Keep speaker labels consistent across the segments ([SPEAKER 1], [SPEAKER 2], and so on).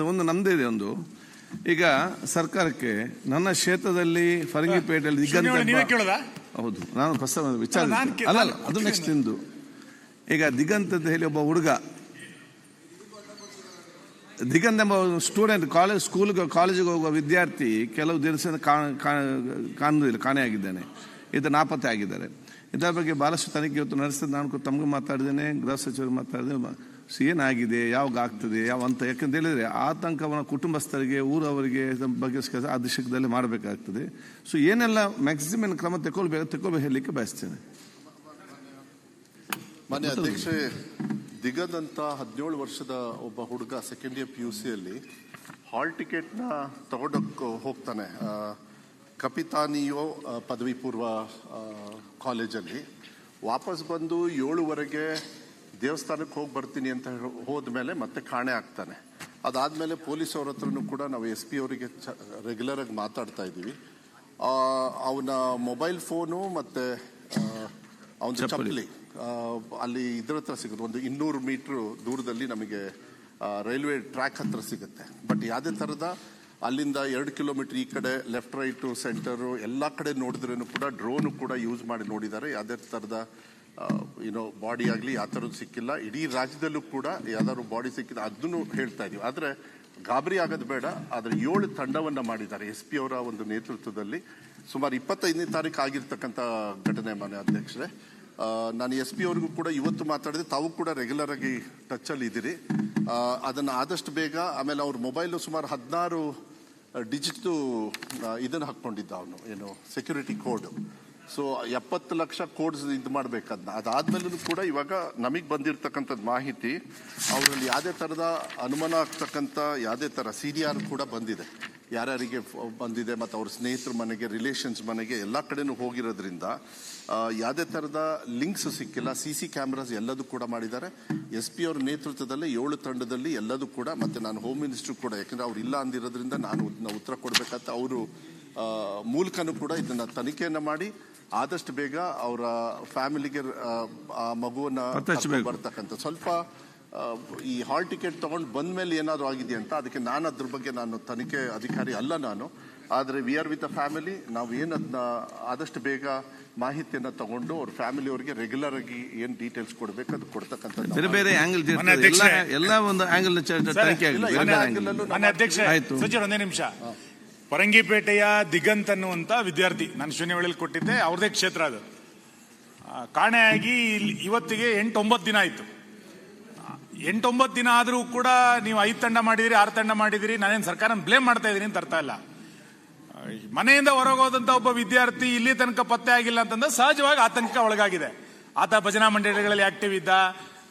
[SPEAKER 1] ಅದು ಒಂದು ನಮ್ದೇ ಇದೆ ಒಂದು. ಈಗ ಸರ್ಕಾರಕ್ಕೆ ನನ್ನ ಕ್ಷೇತ್ರದಲ್ಲಿ ಫರಂಗಿಪೇಟೆಯಲ್ಲಿ ಹೌದು ನಾನು ಪ್ರಸ್ತಾವ ವಿಚಾರ
[SPEAKER 2] ಅಲ್ಲ,
[SPEAKER 1] ಅದು ನೆಕ್ಸ್ಟ್ ಇಂದು ಈಗ ದಿಗಂತ್ ಅಂತ ಹೇಳಿ ಒಬ್ಬ ಹುಡುಗ. ದಿಗಂತ್ ಎಂಬ ಸ್ಟೂಡೆಂಟ್ ಕಾಲೇಜ್ ಸ್ಕೂಲ್ಗೆ ಕಾಲೇಜಿಗೆ ಹೋಗುವ ವಿದ್ಯಾರ್ಥಿ ಕೆಲವು ದಿನದಿಂದ ಕಾಣುವುದಿಲ್ಲ ಕಾಣೆಯಾಗಿದ್ದಾನೆ ಇದು ನಾಪತ್ತೆ ಆಗಿದ್ದಾರೆ. ಇದರ ಬಗ್ಗೆ ಭಾಳಷ್ಟು ತನಿಖೆ ಇವತ್ತು ನಡೆಸಿದ ನಾನು ತಮಗೂ ಮಾತಾಡಿದ್ದೇನೆ ಗೃಹ ಸಚಿವರು ಮಾತಾಡಿದೆ ಸ- ಏನಾಗಿದೆ ಯಾವಾಗ ಆಗ್ತದೆ ಯಾವ ಅಂತ ಯಾಕಂತ ಹೇಳಿದರೆ ಆತಂಕವನ್ನು ಕುಟುಂಬಸ್ಥರಿಗೆ ಊರವರಿಗೆ ಬಗ್ಗೆ ಆ ದಿಶಕದಲ್ಲಿ ಮಾಡಬೇಕಾಗ್ತದೆ. ಸೊ ಏನೆಲ್ಲ ಮ್ಯಾಕ್ಸಿಮಮ್ ಕ್ರಮ ತಗೊಳ್ಬೇಕು ತಗೊಳ್ಬೇಕು ಹೇಳಲಿಕ್ಕೆ ಬಯಸ್ತೇನೆ.
[SPEAKER 3] ಮಾನ್ಯ ಅಧ್ಯಕ್ಷೆ ದಿಗದಂತ ಹದಿನೇಳು ವರ್ಷದ ಒಬ್ಬ ಹುಡುಗ ಸೆಕೆಂಡ್ ಇಯರ್ ಪಿ ಯು ಸಿಯಲ್ಲಿ ಹಾಲ್ ಟಿಕೆಟ್ನ ತಗೊಂಡಕ್ಕೆ ಹೋಗ್ತಾನೆ. ಕಪಿತಾನಿಯೋ ಪದವಿ ಪೂರ್ವ ಕಾಲೇಜಲ್ಲಿ ವಾಪಸ್ ಬಂದು ಏಳುವರೆಗೆ ದೇವಸ್ಥಾನಕ್ಕೆ ಹೋಗಿ ಬರ್ತೀನಿ ಅಂತ ಹೋದ್ಮೇಲೆ ಮತ್ತೆ ಕಾಣೆ ಆಗ್ತಾನೆ. ಅದಾದಮೇಲೆ ಪೊಲೀಸ್ ಅವ್ರ ಹತ್ರನೂ ಕೂಡ ನಾವು ಎಸ್ ಪಿ ಅವರಿಗೆ ರೆಗ್ಯುಲರ್ ಆಗಿ ಮಾತಾಡ್ತಾ ಇದ್ದೀವಿ. ಅವನ ಮೊಬೈಲ್ ಫೋನು ಮತ್ತೆ ಅವನ ಚಪ್ಪಲಿ. ಅಲ್ಲಿ ಇದ್ರ ಹತ್ರ ಸಿಗುತ್ತೆ. ಒಂದು ಇನ್ನೂರು ಮೀಟರ್ ದೂರದಲ್ಲಿ ನಮಗೆ ರೈಲ್ವೆ ಟ್ರ್ಯಾಕ್ ಹತ್ರ ಸಿಗುತ್ತೆ. ಬಟ್ ಯಾವುದೇ ಥರದ ಅಲ್ಲಿಂದ ಎರಡು ಕಿಲೋಮೀಟರ್ ಈ ಕಡೆ ಲೆಫ್ಟ್ ರೈಟು ಸೆಂಟರು ಎಲ್ಲ ಕಡೆ ನೋಡಿದ್ರೂ ಕೂಡ ಡ್ರೋನು ಕೂಡ ಯೂಸ್ ಮಾಡಿ ನೋಡಿದ್ದಾರೆ. ಯಾವುದೇ ಥರದ ಏನೋ ಬಾಡಿ ಆಗಲಿ ಆ ಥರದ್ದು ಸಿಕ್ಕಿಲ್ಲ. ಇಡೀ ರಾಜ್ಯದಲ್ಲೂ ಕೂಡ ಯಾವ್ದಾದ್ರು ಬಾಡಿ ಸಿಕ್ಕಿಲ್ಲ ಅದನ್ನು ಹೇಳ್ತಾ ಇದೀವಿ. ಆದರೆ ಗಾಬರಿ ಆಗೋದು ಬೇಡ. ಆದರೆ ಏಳು ತಂಡವನ್ನು ಮಾಡಿದ್ದಾರೆ. ಎಸ್ ಪಿ ಅವರ ಒಂದು ನೇತೃತ್ವದಲ್ಲಿ ಸುಮಾರು ಇಪ್ಪತ್ತೈದನೇ ತಾರೀಕು ಆಗಿರ್ತಕ್ಕಂಥ ಘಟನೆ, ಮಾನ್ಯ ಅಧ್ಯಕ್ಷರೇ. ನಾನು ಎಸ್ ಪಿ ಅವ್ರಿಗೂ ಕೂಡ ಇವತ್ತು ಮಾತಾಡಿದೆ ತಾವು ಕೂಡ ರೆಗ್ಯುಲರ್ ಆಗಿ ಟಚ್ ಅಲ್ಲಿ ಇದ್ದೀರಿ. ಅದನ್ನ ಆದಷ್ಟು ಬೇಗ, ಆಮೇಲೆ ಅವ್ರ ಮೊಬೈಲು ಸುಮಾರು ಹದಿನಾರು ಡಿಜಿಟ್ದು ಇದನ್ನು ಹಾಕ್ಕೊಂಡಿದ್ದ ಅವನು. ಏನು ಸೆಕ್ಯೂರಿಟಿ ಕೋಡ್ ಸೊ ಎಪ್ಪತ್ತು ಲಕ್ಷ ಕೋಡ್ಸ್ ಇದು ಮಾಡ್ಬೇಕದ್ನ. ಅದಾದ್ಮೇಲೂ ಕೂಡ ಇವಾಗ ನಮಗೆ ಬಂದಿರತಕ್ಕಂಥದ್ದು ಮಾಹಿತಿ, ಅವರಲ್ಲಿ ಯಾವುದೇ ಥರದ ಅನುಮಾನ ಆಗ್ತಕ್ಕಂಥ, ಯಾವುದೇ ಥರ ಸಿ ಕೂಡ ಬಂದಿದೆ. ಯಾರ್ಯಾರಿಗೆ ಬಂದಿದೆ ಮತ್ತು ಅವ್ರ ಸ್ನೇಹಿತರ ಮನೆಗೆ, ರಿಲೇಷನ್ಸ್ ಮನೆಗೆ ಎಲ್ಲ ಕಡೆನೂ ಹೋಗಿರೋದ್ರಿಂದ ಯಾವುದೇ ಥರದ ಲಿಂಕ್ಸ್ ಸಿಕ್ಕಿಲ್ಲ, ಸಿ ಸಿ ಕ್ಯಾಮ್ರಾಸ್ ಎಲ್ಲದೂ ಕೂಡ ಮಾಡಿದ್ದಾರೆ. ಎಸ್ ಪಿ ಅವ್ರ ನೇತೃತ್ವದಲ್ಲಿ ಏಳು ತಂಡದಲ್ಲಿ ಎಲ್ಲದೂ ಕೂಡ ಮತ್ತು ನಾನು ಹೋಮ್ ಮಿನಿಸ್ಟ್ರು ಕೂಡ, ಯಾಕೆಂದರೆ ಅವ್ರು ಇಲ್ಲ ಅಂದಿರೋದ್ರಿಂದ ನಾನು ಉತ್- ಉತ್ತರ ಕೊಡಬೇಕಂತ ಅವರು ಮೂಲಕನೂ ಕೂಡ ಇದನ್ನ ತನಿಖೆಯನ್ನು ಮಾಡಿ ಆದಷ್ಟು ಬೇಗ ಅವರ ಫ್ಯಾಮಿಲಿಗೆ ಆ ಮಗುವನ್ನ. ಬರ್ತಕ್ಕಂಥ ಸ್ವಲ್ಪ ಈ ಹಾಲ್ ಟಿಕೆಟ್ ತಗೊಂಡು ಬಂದ ಮೇಲೆ ಏನಾದರೂ ಆಗಿದೆ ಅಂತ ಅದಕ್ಕೆ ನಾನು ಅದ್ರ ಬಗ್ಗೆ ನಾನು ತನಿಖೆ ಅಧಿಕಾರಿ ಅಲ್ಲ ನಾನು. ಆದರೆ we are with a family ನಾವು ಏನು ಅದನ್ನ ಆದಷ್ಟು ಬೇಗ ಮಾಹಿತಿಯನ್ನ ತಗೊಂಡು ಅವ್ರ ಫ್ಯಾಮಿಲಿ ಅವರಿಗೆ ರೆಗ್ಯುಲರ್ ಆಗಿ ಏನು ಡೀಟೇಲ್ಸ್ ಕೊಡ್ಬೇಕು ಅದು ಕೊಡ್ತಕ್ಕಂಥ
[SPEAKER 1] ಬೇರೆ ಬೇರೆ ಆಂಗಲ್ ಎಲ್ಲ ಒಂದು ಆಂಗಲ್ ತನಿಖೆ ಆಯ್ತು.
[SPEAKER 2] ಒಂದೇ ನಿಮಿಷ. ಪರಂಗಿಪೇಟೆಯ ದಿಗಂತ್ ಅನ್ನುವಂತ ವಿದ್ಯಾರ್ಥಿ ನಾನು ಶೂನ್ಯವೇಳೆಯಲ್ಲಿ ಕೊಟ್ಟಿದ್ದೆ, ಅವ್ರದೇ ಕ್ಷೇತ್ರ ಅದು. ಕಾಣೆಯಾಗಿ ಇಲ್ಲಿ ಇವತ್ತಿಗೆ ಎಂಟೊಂಬತ್ತು ದಿನ ಆಯ್ತು. ಎಂಟೊಂಬತ್ತು ದಿನ ಆದರೂ ಕೂಡ ನೀವು ಐದು ತಂಡ ಮಾಡಿದಿರಿ, ಆರು ತಂಡ ಮಾಡಿದಿರಿ, ನಾನೇನು ಸರ್ಕಾರ ಬ್ಲೇಮ್ ಮಾಡ್ತಾ ಇದ್ದೀನಿ ಅಂತ ಅರ್ಥ ಇಲ್ಲ ಮನೆಯಿಂದ ಹೊರಗೋದಂತ ಒಬ್ಬ ವಿದ್ಯಾರ್ಥಿ ಇಲ್ಲಿ ತನಕ ಪತ್ತೆ ಆಗಿಲ್ಲ ಅಂತಂದ್ರೆ ಸಹಜವಾಗಿ ಆತಂಕ ಒಳಗಾಗಿದೆ. ಆತ ಭಜನಾ ಮಂಡಳಿಗಳಲ್ಲಿ ಆಕ್ಟಿವ್ ಇದ್ದ,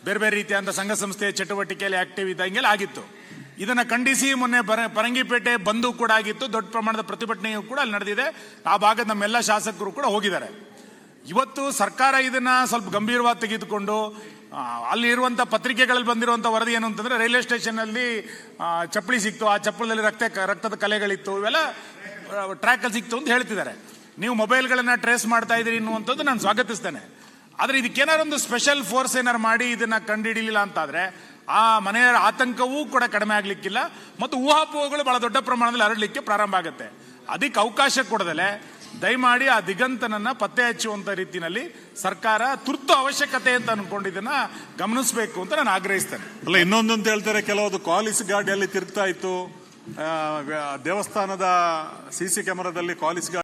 [SPEAKER 2] ಬೇರೆ ಬೇರೆ ರೀತಿಯಾದಂಥ ಸಂಘ ಸಂಸ್ಥೆಯ ಚಟುವಟಿಕೆಯಲ್ಲಿ ಆಕ್ಟಿವ್ ಇದ್ದ, ಹಿಂಗೆಲ್ಲ ಆಗಿತ್ತು. ಇದನ್ನ ಖಂಡಿಸಿ ಮೊನ್ನೆ ಪರ- ಪರಂಗಿಪೇಟೆ ಬಂದು ಕೂಡ ಆಗಿತ್ತು. ದೊಡ್ಡ ಪ್ರಮಾಣದ ಪ್ರತಿಭಟನೆಯೂ ಕೂಡ ಅಲ್ಲಿ ನಡೆದಿದೆ. ಆ ಭಾಗದ ನಮ್ಮೆಲ್ಲ ಶಾಸಕರು ಕೂಡ ಹೋಗಿದ್ದಾರೆ. ಇವತ್ತು ಸರ್ಕಾರ ಇದನ್ನ ಸ್ವಲ್ಪ ಗಂಭೀರವಾಗಿ ತೆಗೆದುಕೊಂಡು ಅಲ್ಲಿರುವಂಥ ಪತ್ರಿಕೆಗಳಲ್ಲಿ ಬಂದಿರುವಂಥ ವರದಿ ಏನು ಅಂತಂದ್ರೆ ರೈಲ್ವೆ ಸ್ಟೇಷನ್ ಅಲ್ಲಿ ಆ, ಚಪ್ಪಲಿ ಸಿಕ್ತು. ಆ ಚಪ್ಪಳದಲ್ಲಿ ರಕ್ತ ರಕ್ತದ ಕಲೆಗಳಿತ್ತು. ಇವೆಲ್ಲ ಟ್ರ್ಯಾಕ್ ಅಲ್ಲಿ ಸಿಕ್ತು ಅಂತ ಹೇಳ್ತಿದ್ದಾರೆ. ನೀವು ಮೊಬೈಲ್ಗಳನ್ನು ಟ್ರೇಸ್ ಮಾಡ್ತಾ ಇದ್ದೀರಿ ಅನ್ನುವಂಥದ್ದು ನಾನು ಸ್ವಾಗತಿಸ್ತೇನೆ. ಆದ್ರೆ ಇದಕ್ಕೇನಾದ್ರು ಒಂದು ಸ್ಪೆಷಲ್ ಫೋರ್ಸ್ ಏನಾರು ಮಾಡಿ ಇದನ್ನ ಕಂಡುಹಿಡಿಲಿಲ್ಲ ಅಂತಾದ್ರೆ, ಆ ಮನೆಯ ಆತಂಕವೂ ಕೂಡ ಕಡಿಮೆ ಆಗ್ಲಿಕ್ಕಿಲ್ಲ ಮತ್ತು ಊಹಾಪೋಹಗಳು ಬಹಳ ದೊಡ್ಡ ಪ್ರಮಾಣದಲ್ಲಿ ಹರಡಲಿಕ್ಕೆ ಪ್ರಾರಂಭ ಆಗುತ್ತೆ. ಅದಕ್ಕೆ ಅವಕಾಶ ಕೊಡದಲೆ ದಯಮಾಡಿ ಆ ದಿಗಂತನನ್ನ ಪತ್ತೆ ಹಚ್ಚುವಂತ ರೀತಿಯಲ್ಲಿ ಸರ್ಕಾರ ತುರ್ತು ಅವಶ್ಯಕತೆ ಅಂತ ಅನ್ಕೊಂಡಿದ್ದನ್ನ ಗಮನಿಸಬೇಕು ಅಂತ ನಾನು ಆಗ್ರಹಿಸ್ತೇನೆ.
[SPEAKER 4] ಅಲ್ಲ, ಇನ್ನೊಂದು ಅಂತ ಹೇಳ್ತಾರೆ, ಕೆಲವೊಂದು ಕಾಲಿಸ್ ಗಾಡಿಯಲ್ಲಿ ತಿರುಗ್ತಾ ಇತ್ತು. ದೇವಸ್ಥಾನದ ಸಿ ಸಿ ಕ್ಯಾಮೆರಾದಲ್ಲಿ ಕಾಲಿಸ್ ಗಾಡಿ